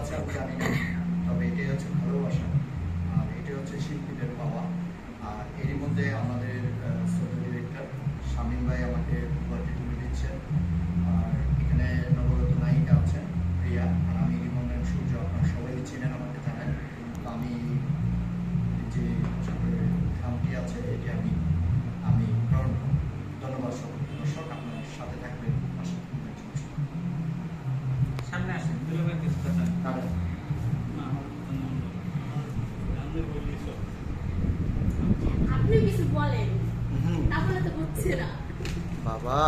আছে আমি জানি না, তবে এটাই হচ্ছে ভালোবাসা, আর এটাই হচ্ছে শিল্পীদের পাওয়া, আর এরই মধ্যে আমাদের আপনি কিছু বলেন। তাহলে তো হচ্ছে না বাবা।